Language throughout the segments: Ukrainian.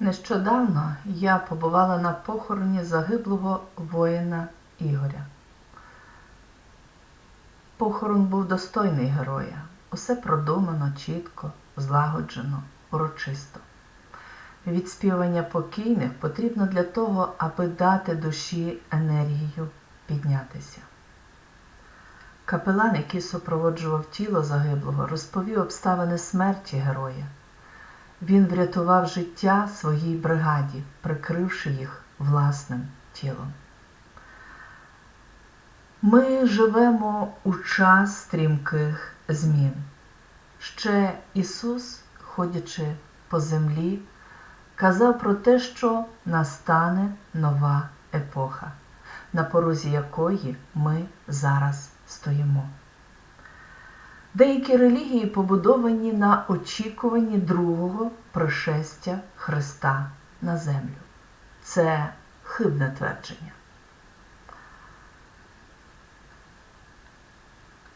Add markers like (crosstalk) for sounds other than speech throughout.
Нещодавно я побувала на похороні загиблого воїна Ігоря. Похорон був достойний героя. Усе продумано, чітко, злагоджено, урочисто. Відспівання покійних потрібно для того, аби дати душі енергію піднятися. Капелан, який супроводжував тіло загиблого, розповів обставини смерті героя. Він врятував життя своїй бригаді, прикривши їх власним тілом. Ми живемо у час стрімких змін. Ще Ісус, ходячи по землі, казав про те, що настане нова епоха, на порозі якої ми зараз стоїмо. Деякі релігії побудовані на очікуванні другого пришестя Христа на землю. Це хибне твердження.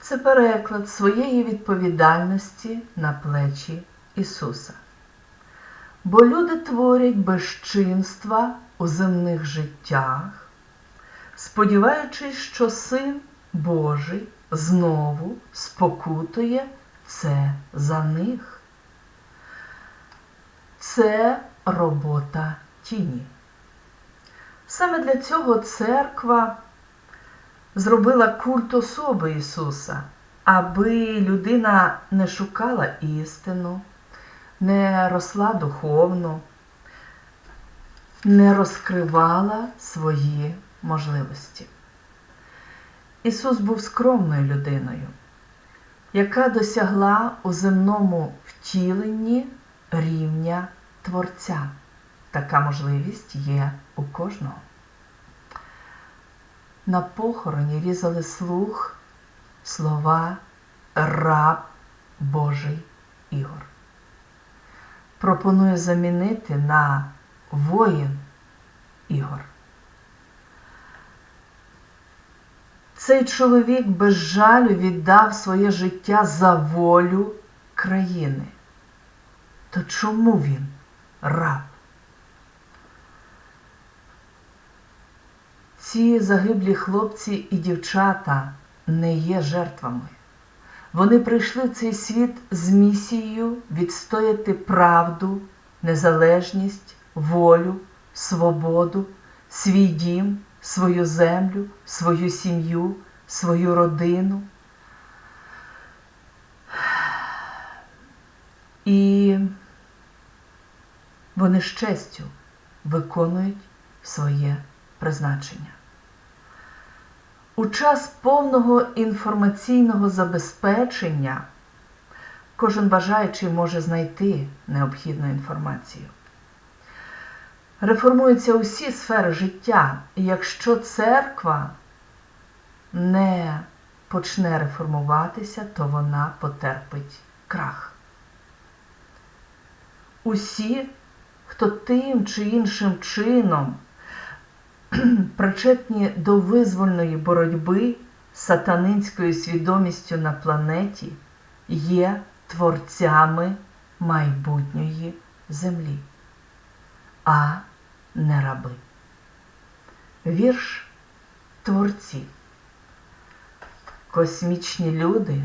Це переклад своєї відповідальності на плечі Ісуса. Бо люди творять безчинства у земних життях, сподіваючись, що Син Божий знову спокутує це за них. Це робота тіні. Саме для цього церква зробила культ особи Ісуса, аби людина не шукала істину, не росла духовно, не розкривала свої можливості. Ісус був скромною людиною, яка досягла у земному втіленні рівня Творця. Така можливість є у кожного. На похороні різали слух слова раб Божий Ігор. Пропоную замінити на воїн Ігор. Цей чоловік без жалю віддав своє життя за волю країни. То чому він раб? Ці загиблі хлопці і дівчата не є жертвами. Вони прийшли в цей світ з місією відстояти правду, незалежність, волю, свободу, свій дім, свою землю, свою сім'ю, свою родину. І вони з честю виконують своє призначення. У час повного інформаційного забезпечення кожен бажаючий може знайти необхідну інформацію. Реформуються усі сфери життя, і якщо церква не почне реформуватися, то вона потерпить крах. Усі, хто тим чи іншим чином (clears throat) причетні до визвольної боротьби сатанинською свідомістю на планеті, є творцями майбутньої землі, а не раби. Вірш творців. Космічні люди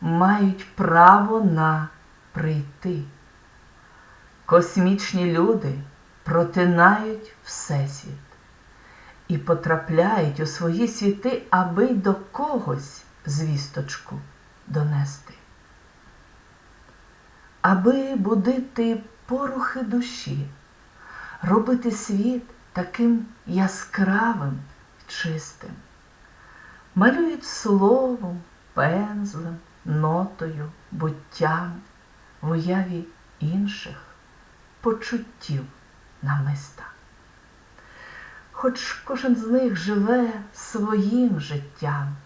мають право на прийти. Космічні люди протинають Всесвіт і потрапляють у свої світи, аби до когось звісточку донести, аби будити порухи душі, робити світ таким яскравим, чистим, малюють словом, пензлем, нотою, буттям в уяві інших почуттів намиста хоч кожен з них живе своїм життям,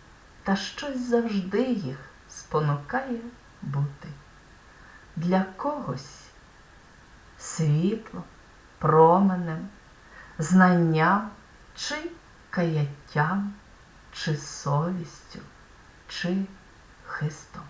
та щось завжди їх спонукає бути. Для когось світло, променем, знанням чи каяттям, чи совістю, чи хистом.